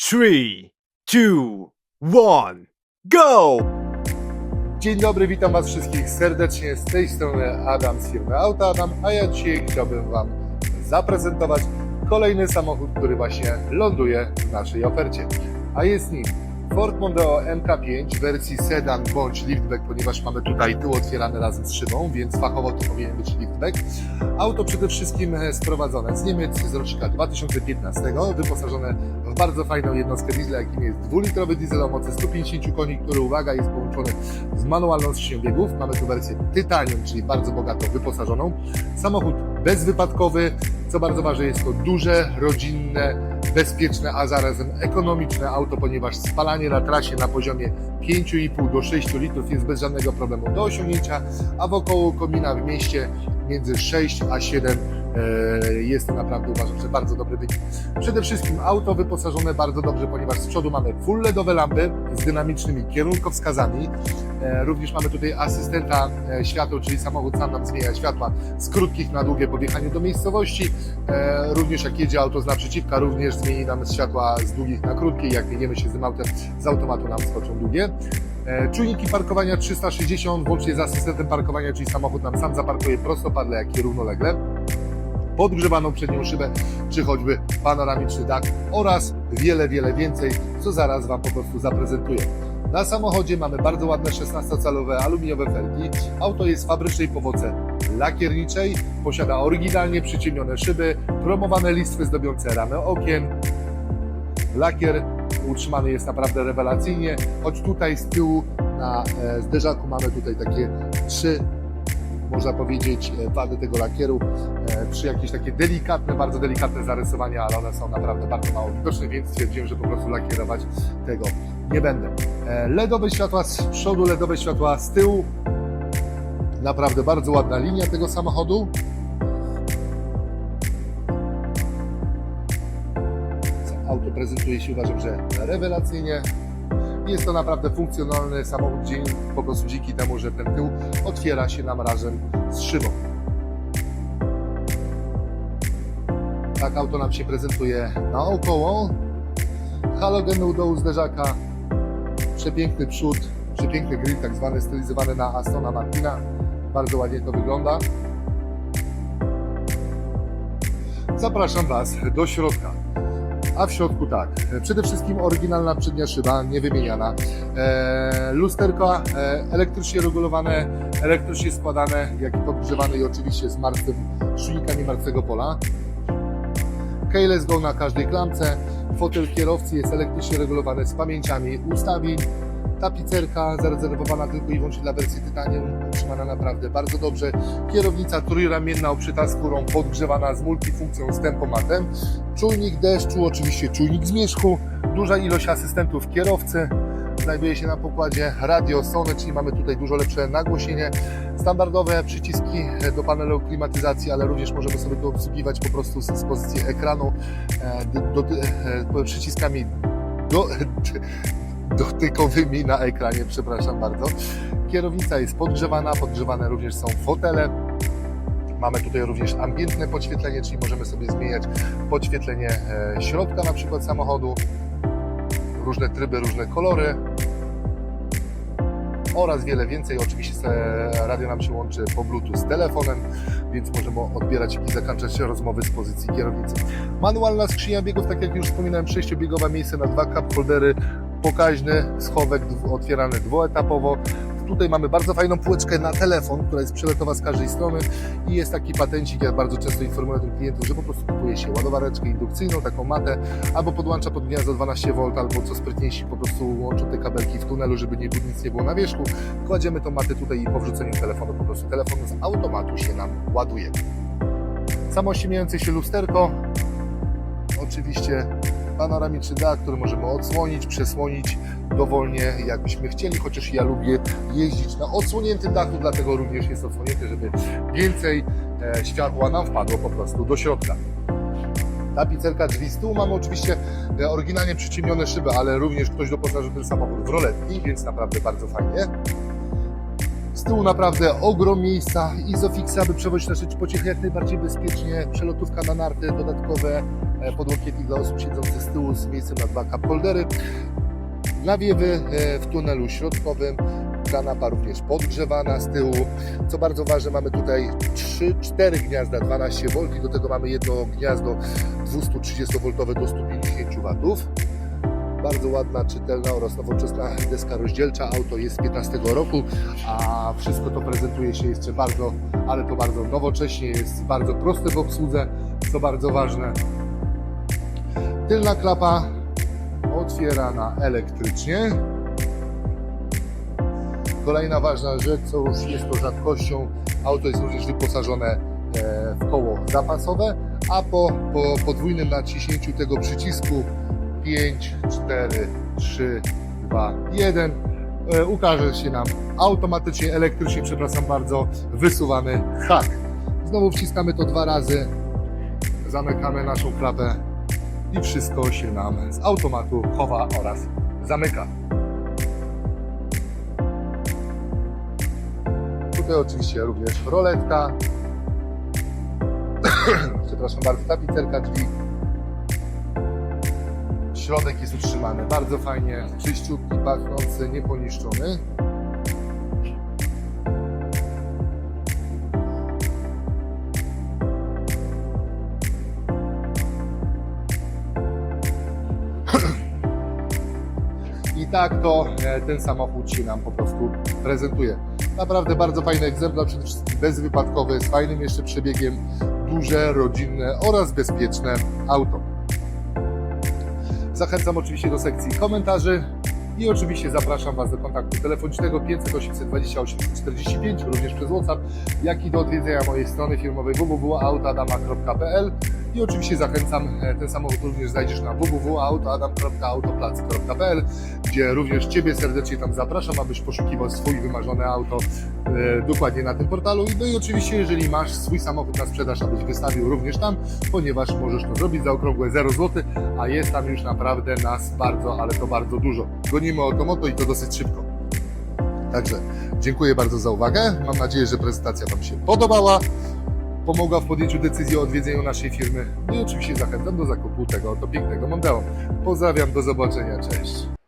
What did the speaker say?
three, two, one, go! Dzień dobry, witam Was wszystkich serdecznie. Z tej strony Adam z firmy Auto Adam, a ja dzisiaj chciałbym Wam zaprezentować kolejny samochód, który właśnie ląduje w naszej ofercie. A jest nim Ford Mondeo MK5 w wersji sedan bądź liftback, ponieważ mamy tutaj tył otwierany razem z szybą, więc fachowo to powinien być liftback. Auto przede wszystkim e, sprowadzone z Niemiec z rocznika 2015, wyposażone w bardzo fajną jednostkę diesla, jakim jest dwulitrowy diesel o mocy 150 koni, który, uwaga, jest połączony z manualną skrzynią biegów. Mamy tu wersję Titanium, czyli bardzo bogato wyposażoną. Samochód bezwypadkowy, co bardzo ważne, jest to duże, rodzinne, bezpieczne, a zarazem ekonomiczne auto, ponieważ spalanie na trasie na poziomie 5,5 do 6 litrów jest bez żadnego problemu do osiągnięcia, a wokoło komina w mieście między 6 a 7 e, jest to naprawdę uważam, że bardzo dobry wynik. Przede wszystkim auto wyposażone bardzo dobrze, ponieważ z przodu mamy full LEDowe lampy z dynamicznymi kierunkowskazami. E, Również mamy tutaj asystenta e, światła, czyli samochód sam nam zmienia światła z krótkich na długie po wjechaniu do miejscowości. E, Również jak jedzie auto z naprzeciwka, również zmieni nam światła z długich na krótkie. Jak jedziemy się z autem, z automatu nam skoczą długie. E, Czujniki parkowania 360, włącznie z asystentem parkowania, czyli samochód nam sam zaparkuje prostopadle, jak i równolegle podgrzewaną przednią szybę, czy choćby panoramiczny dach oraz wiele, wiele więcej, co zaraz Wam po prostu zaprezentuję. Na samochodzie mamy bardzo ładne 16-calowe aluminiowe felgi. Auto jest fabrycznej powłoce lakierniczej, posiada oryginalnie przyciemnione szyby, promowane listwy zdobiące ramy okien. Lakier utrzymany jest naprawdę rewelacyjnie, choć tutaj z tyłu na e, zderzaku mamy tutaj takie trzy można powiedzieć, e, wady tego lakieru, e, trzy jakieś takie delikatne, bardzo delikatne zarysowania, ale one są naprawdę bardzo mało widoczne, więc stwierdziłem, że po prostu lakierować tego nie będę. E, LEDowe światła z przodu, LEDowe światła z tyłu. Naprawdę bardzo ładna linia tego samochodu. Auto prezentuje się uważam, że rewelacyjnie. Jest to naprawdę funkcjonalny samochód, dzień po prostu dzięki temu, że ten tył otwiera się nam razem z szybą. Tak auto nam się prezentuje naokoło. Halogen u dołu zderzaka, przepiękny przód, przepiękny grill, tak zwany stylizowany na Astona Martina. Bardzo ładnie to wygląda. Zapraszam Was do środka. A w środku tak, przede wszystkim oryginalna przednia szyba, niewymieniana. E, lusterka e, elektrycznie regulowane, elektrycznie składane, jak i podgrzewane i oczywiście z martwym czujnikami martwego pola. Keyless Go na każdej klamce. Fotel kierowcy jest elektrycznie regulowany z pamięciami ustawień. Tapicerka zarezerwowana tylko i wyłącznie dla wersji Titanium, utrzymana naprawdę bardzo dobrze. Kierownica trójramienna obszyta skórą, podgrzewana z multifunkcją z tempomatem. Czujnik deszczu, oczywiście czujnik zmierzchu. Duża ilość asystentów kierowcy. Znajduje się na pokładzie radio Sony, czyli mamy tutaj dużo lepsze nagłośnienie. Standardowe przyciski do panelu klimatyzacji, ale również możemy sobie to obsługiwać po prostu z, pozycji ekranu e, do, do, e, przyciskami do, dotykowymi na ekranie, przepraszam bardzo. Kierownica jest podgrzewana, podgrzewane również są fotele. Mamy tutaj również ambientne podświetlenie, czyli możemy sobie zmieniać podświetlenie e, środka na przykład samochodu, różne tryby, różne kolory oraz wiele więcej. Oczywiście e, radio nam się łączy po Bluetooth z telefonem, więc możemy odbierać i zakończać rozmowy z pozycji kierownicy. Manualna skrzynia biegów, tak jak już wspominałem, sześciobiegowa miejsce na dwa cup holdery, pokaźny schowek otwierany dwuetapowo. Tutaj mamy bardzo fajną półeczkę na telefon, która jest przeletowa z każdej strony i jest taki patencik, ja bardzo często informuję tym klientów, że po prostu kupuje się ładowareczkę indukcyjną, taką matę, albo podłącza pod gniazdo 12V, albo co sprytniejsi po prostu łączą te kabelki w tunelu, żeby nie, nic nie było na wierzchu. Kładziemy tą matę tutaj i po wrzuceniu telefonu po prostu telefon z automatu się nam ładuje. Samo ściemniające się lusterko, oczywiście panoramiczny dach, który możemy odsłonić, przesłonić dowolnie jakbyśmy chcieli, chociaż ja lubię jeździć na odsłoniętym dachu, dlatego również jest odsłonięty, żeby więcej e, światła nam wpadło po prostu do środka. Tapicerka drzwi z tyłu mamy oczywiście e, oryginalnie przyciemnione szyby, ale również ktoś doposażył ten samochód w roletki, więc naprawdę bardzo fajnie. Z tyłu naprawdę ogrom miejsca, Isofix, aby przewozić nasze pociechy jak najbardziej bezpiecznie, przelotówka na narty, dodatkowe e, podłokietnik dla osób siedzących z tyłu z miejscem na dwa cup holdery, nawiewy e, w tunelu środkowym, kanapa również podgrzewana z tyłu. Co bardzo ważne, mamy tutaj 3-4 gniazda 12 V i do tego mamy jedno gniazdo 230V do 150 W. Bardzo ładna, czytelna oraz nowoczesna deska rozdzielcza. Auto jest z 15 roku, a wszystko to prezentuje się jeszcze bardzo, ale to bardzo nowocześnie, jest bardzo proste w obsłudze, co bardzo ważne. Tylna klapa otwierana elektrycznie. Kolejna ważna rzecz, co już jest to rzadkością, auto jest również wyposażone e, w koło zapasowe, a po, po podwójnym naciśnięciu tego przycisku 5, 4, 3, 2, 1 e, ukaże się nam automatycznie, elektrycznie, przepraszam bardzo, wysuwany hak. Znowu wciskamy to dwa razy, zamykamy naszą klapę i wszystko się nam z automatu chowa oraz zamyka. Tutaj oczywiście również roletka. Przepraszam bardzo, tapicerka drzwi. Środek jest utrzymany bardzo fajnie, czyściutki, pachnący, nieponiszczony. I tak to e, ten samochód się nam po prostu prezentuje. Naprawdę bardzo fajny egzemplarz, przede wszystkim bezwypadkowy, z fajnym jeszcze przebiegiem, duże, rodzinne oraz bezpieczne auto. Zachęcam oczywiście do sekcji komentarzy i oczywiście zapraszam Was do kontaktu telefonicznego 500 820 845 również przez WhatsApp, jak i do odwiedzenia mojej strony firmowej www.autoadama.pl i oczywiście zachęcam, e, ten samochód również znajdziesz na www.autoadam.autoplac.pl gdzie również Ciebie serdecznie tam zapraszam, abyś poszukiwał swój wymarzone auto e, dokładnie na tym portalu. No i oczywiście, jeżeli masz swój samochód na sprzedaż, abyś wystawił również tam, ponieważ możesz to zrobić za okrągłe 0 zł, a jest tam już naprawdę nas bardzo, ale to bardzo dużo. Gonimy o to moto i to dosyć szybko. Także dziękuję bardzo za uwagę. Mam nadzieję, że prezentacja Wam się podobała. Pomogła w podjęciu decyzji o odwiedzeniu naszej firmy. I oczywiście zachęcam do zakupu tego oto pięknego Mondeo. Pozdrawiam, do zobaczenia, cześć.